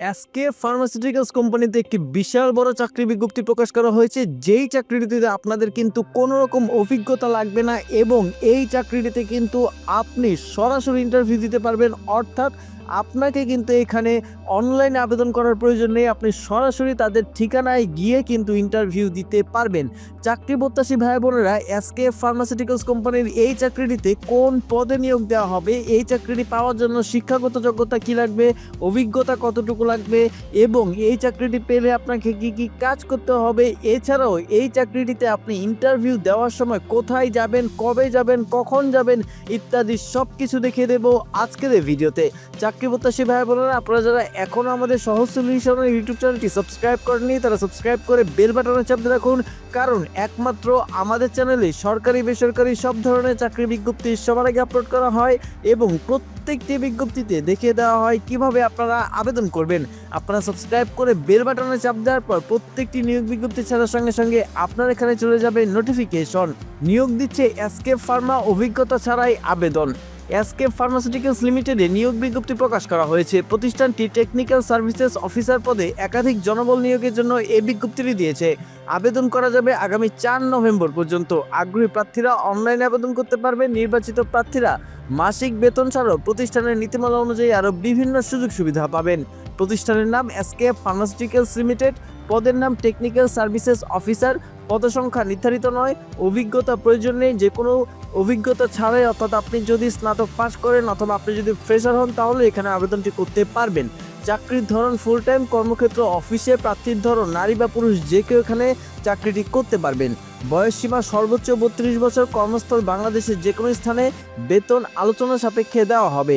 SK pharmaceuticals কোম্পানিতে একটি বিশাল বড় চাকরি বিজ্ঞপ্তি প্রকাশ করা হয়েছে। যেই চাকরিটিতে আপনাদের কিন্তু কোনো রকম অভিজ্ঞতা লাগবে না এবং এই চাকরিটিতে কিন্তু আপনি সরাসরি ইন্টারভিউ দিতে পারবেন। অর্থাৎ আপনাকে কিন্তু এখানে অনলাইনে আবেদন করার প্রয়োজন নেই। আপনি সরাসরি তাদের ঠিকানায় গিয়ে কিন্তু ইন্টারভিউ দিতে পারবেন। চাকরি প্রত্যাশী ভাই বোনেরা এসকে ফার্মাসিউটিক্যালস কোম্পানির এই চাকরিটিতে কোন পদে নিয়োগ দেওয়া হবে? এই চাকরিটি পাওয়ার জন্য শিক্ষাগত যোগ্যতা কী লাগবে? অভিজ্ঞতা কতটুকু লাগবে এবং এই চাকরিটি পেলে আপনাকে কি কি কাজ করতে হবে? এছাড়াও এই চাকরিটিতে আপনি ইন্টারভিউ দেওয়ার সময় কোথায় যাবেন, কবে যাবেন, কখন যাবেন ইত্যাদি সব কিছু দেখিয়ে দেবো আজকের এই ভিডিওতে। চাকরি প্রত্যাশী ভাই বোনেরা, আপনারা যারা এখনও আমাদের সহজ সলিউশনের ইউটিউব চ্যানেলটি সাবস্ক্রাইব করেননি, তারা সাবস্ক্রাইব করে বেল বাটনে চাপ দিয়ে রাখুন কারণ একমাত্র আমাদের চ্যানেলে সরকারি, বেসরকারি সব ধরনের চাকরি বিজ্ঞপ্তি সবার আগে আপলোড করা হয় এবং প্রত্যেকটি বিজ্ঞপ্তিতে দেখিয়ে দেওয়া হয় কীভাবে আপনারা আবেদন করবেন। আপনারা সাবস্ক্রাইব করে বেল বাটনে চাপ দেওয়ার পর প্রত্যেকটি নিয়োগ বিজ্ঞপ্তি ছাড়ার সঙ্গে সঙ্গে আপনার এখানে চলে যাবে নোটিফিকেশন নিয়োগ দিচ্ছে এসকে ফার্মা অভিজ্ঞতা ছাড়াই আবেদন। এসকে ফার্মাসিউটিক্যালস লিমিটেডে নিয়োগ বিজ্ঞপ্তি প্রকাশ করা হয়েছে। প্রতিষ্ঠানটি টেকনিক্যাল সার্ভিসেস অফিসার পদে একাধিক জনবল নিয়োগের জন্য এ বিজ্ঞপ্তিটি দিয়েছে। আবেদন করা যাবে আগামী চার নভেম্বর পর্যন্ত। আগ্রহী প্রার্থীরা অনলাইনে আবেদন করতে পারবে। নির্বাচিত প্রার্থীরা মাসিক বেতন ছাড়াও প্রতিষ্ঠানের নীতিমালা অনুযায়ী আরও বিভিন্ন সুযোগ সুবিধা পাবেন। প্রতিষ্ঠানের নাম এসকে ফার্মাসিউটিক্যালস লিমিটেড। পদের নাম টেকনিক্যাল সার্ভিসেস অফিসার। পদসংখ্যা নির্ধারিত নয়। অভিজ্ঞতা প্রয়োজন নেই। যে কোনো অভিজ্ঞতা ছাড়াই অর্থাৎ আপনি যদি স্নাতক পাস করেন অথবা আপনি যদি ফ্রেশার হন, তাহলে এখানে আবেদনটি করতে পারবেন। চাকরির ধরন ফুল টাইম কর্মক্ষেত্র অফিসে, প্রার্থীর ধরন নারী বা পুরুষ, যে কেউ এখানে চাকরিটি করতে পারবেন। বয়স সীমা সর্বোচ্চ বত্রিশ বছর। কর্মস্থল বাংলাদেশের যে কোনো স্থানে বেতন আলোচনা সাপেক্ষে দেওয়া হবে।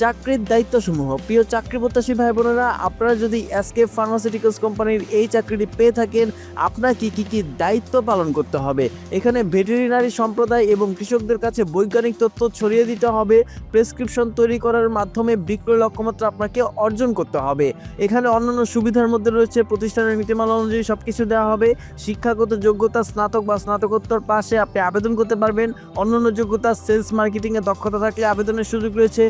চাকরির দায়িত্বসমূহ। প্রিয় চাকরি প্রত্যাশী ভাই বোনেরা আপনারা যদি এসকে ফার্মাসিউটিক্যালস কোম্পানির এই চাকরিটি পেয়ে থাকেন, আপনাকে কি কি দায়িত্ব পালন করতে হবে? এখানে ভেটেরিনারি সম্প্রদায় এবং কৃষকদের কাছে বৈজ্ঞানিক তথ্য ছড়িয়ে দিতে হবে। প্রেসক্রিপশন তৈরি করার মাধ্যমে বিক্রয় লক্ষ্যমাত্রা আপনাকে অর্জন করতে হবে। এখানে অন্যান্য সুবিধার মধ্যে রয়েছে প্রতিষ্ঠানের নীতিমালা অনুযায়ী সব কিছু দেওয়া হবে। শিক্ষাগত যোগ্যতা, স্নাতক বা স্নাতকোত্তর পাশে আপনি আবেদন করতে পারবেন। অন্যান্য যোগ্যতা, সেলস মার্কেটিংয়ে দক্ষতা থাকলে আবেদনের সুযোগ রয়েছে।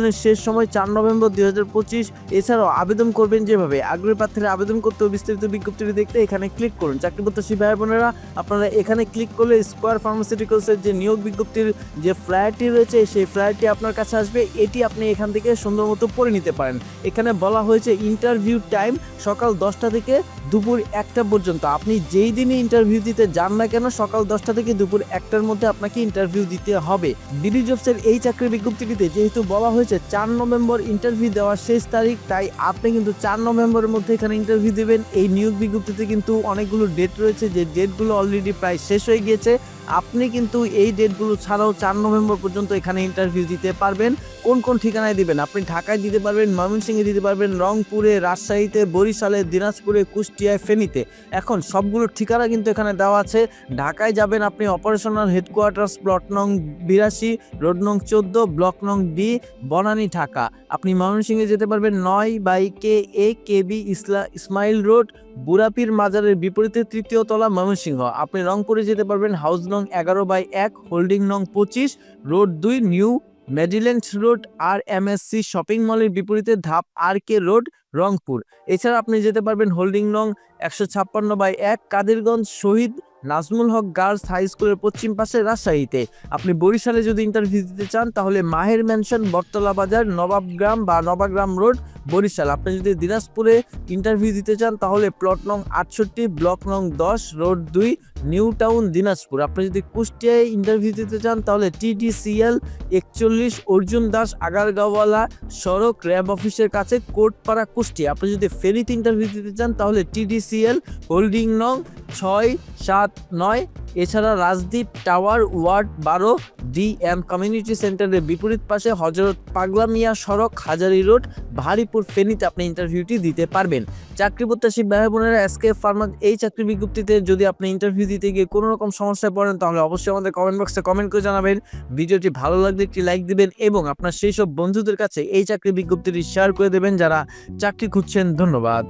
আবেদনের শেষ সময় চার নভেম্বর দুই হাজার পঁচিশ এছাড়াও আবেদন করবেন যেভাবে। আগ্রহী প্রার্থীরা আবেদন করতে বিস্তারিত বিজ্ঞপ্তিটি দেখতে এখানে ক্লিক করুন। চাকরি প্রত্যাশী ভাই বোনেরা, আপনারা এখানে ক্লিক করলে স্কোয়ার ফার্মাসিউটিক্যালসের যে নিয়োগ বিজ্ঞপ্তির যে ফ্লায়ারটি রয়েছে, সেই ফ্লায়ারটি আপনার কাছে আসবে। এটি আপনি এখান থেকে সুন্দর মতো পড়ে নিতে পারেন। এখানে বলা হয়েছে ইন্টারভিউ টাইম সকাল দশটা থেকে দুপুর একটা পর্যন্ত। আপনি যেই দিনই ইন্টারভিউ দিতে যান না কেন, সকাল দশটা থেকে দুপুর একটার মধ্যে আপনাকে ইন্টারভিউ দিতে হবে। ডিডি জবসের এই চাকরি বিজ্ঞপ্তিটিতে যেহেতু বলা হয়েছে চার নভেম্বর ইন্টারভিউ দেওয়ার শেষ তারিখ, তাই আপনি কিন্তু চার নভেম্বরের মধ্যে এখানে ইন্টারভিউ দেবেন। এই নিয়োগ বিজ্ঞপ্তিতে কিন্তু অনেকগুলো ডেট রয়েছে, যে ডেটগুলো অলরেডি প্রায় শেষ হয়ে গিয়েছে। আপনি কিন্তু এই ডেটগুলো ছাড়াও চার নভেম্বর পর্যন্ত এখানে ইন্টারভিউ দিতে পারবেন। কোন কোন ঠিকানায় দিবেন? আপনি ঢাকায় দিতে পারবেন, ময়মনসিংহে দিতে পারবেন, রংপুরে, রাজশাহীতে, বরিশালে, দিনাজপুরে, কুষ্টিয়ায়, ফেনীতে। এখন সবগুলো ঠিকানা কিন্তু এখানে দেওয়া আছে। ঢাকায় যাবেন আপনি অপারেশনাল হেডকোয়ার্টার্স প্লট নং বিরাশি রোড নং চোদ্দ ব্লক নং ডি, বনানী, ঢাকা। আপনি ময়মনসিংহে যেতে পারবেন নয় by K, A K B, Islam, Ismail road বুরাপির মাজারের বিপরীতে তৃতীয় তলা ময়মনসিংহ। আপনি রংপুরে যেতে পারবেন হাউস নং এগারো বাই এক, হোল্ডিং নং পঁচিশ, রোড দুই, নিউ মেডিল্যান্ড রোড আর এমএসসি শপিং মলের বিপরীতে ধাপ আর কে রোড, রংপুর। এছাড়া আপনি যেতে পারবেন হোল্ডিং নং একশো ছাপ্পান্ন বাই এক, কাদিরগঞ্জ শহীদ নাজমুল হক গার্লস হাই স্কুলের পশ্চিম পাশে রাজশাহীতে। আপনি বরিশালে যদি ইন্টারভিউ দিতে চান, তাহলে মাহের ম্যানশন বটতলা বাজার, নবাবগ্রাম বা নবাগ্রাম রোড বরিশাল। আপনি যদি দিনাজপুরে ইন্টারভিউ দিতে চান, তাহলে প্লট নং আটষট্টি ব্লক নং দশ রোড দুই নিউ টাউন দিনাজপুর। আপনি যদি কুষ্টিয়ায় ইন্টারভিউ দিতে চান, তাহলে টিডিসিএল একচল্লিশ, অর্জুন দাস আগারগাঁওয়ালা সড়ক র্যাব অফিসের কাছে, কোটপাড়া, কুষ্টিয়া। আপনি যদি ফেরিতে ইন্টারভিউ দিতে চান, তাহলে টিডিসিএল হোল্ডিং নং ছয়, সাত নয়। এছাড়া রাজদ্বীপ টাওয়ার ওয়ার্ড বারো ডি এম কমিউনিটি সেন্টারের বিপরীত পাশে হজরত পাগলা মিয়া সড়ক, হাজারি রোড, ভারিপুর ফেনীতে আপনি ইন্টারভিউটি দিতে পারবেন। চাকরি প্রত্যাশী ভাই বোনেরা এসকে ফার্মা এই চাকরি বিজ্ঞপ্তিতে যদি আপনি ইন্টারভিউ দিতে গিয়ে কোনো রকম সমস্যায় পড়েন, তাহলে অবশ্যই আমাদের কমেন্ট বক্সে কমেন্ট করে জানাবেন। ভিডিওটি ভালো লাগলে একটি লাইক দিবেন এবং আপনার সেই সব বন্ধুদের কাছে এই চাকরি বিজ্ঞপ্তিটি শেয়ার করে দেবেন যারা চাকরি খুঁজছেন। ধন্যবাদ।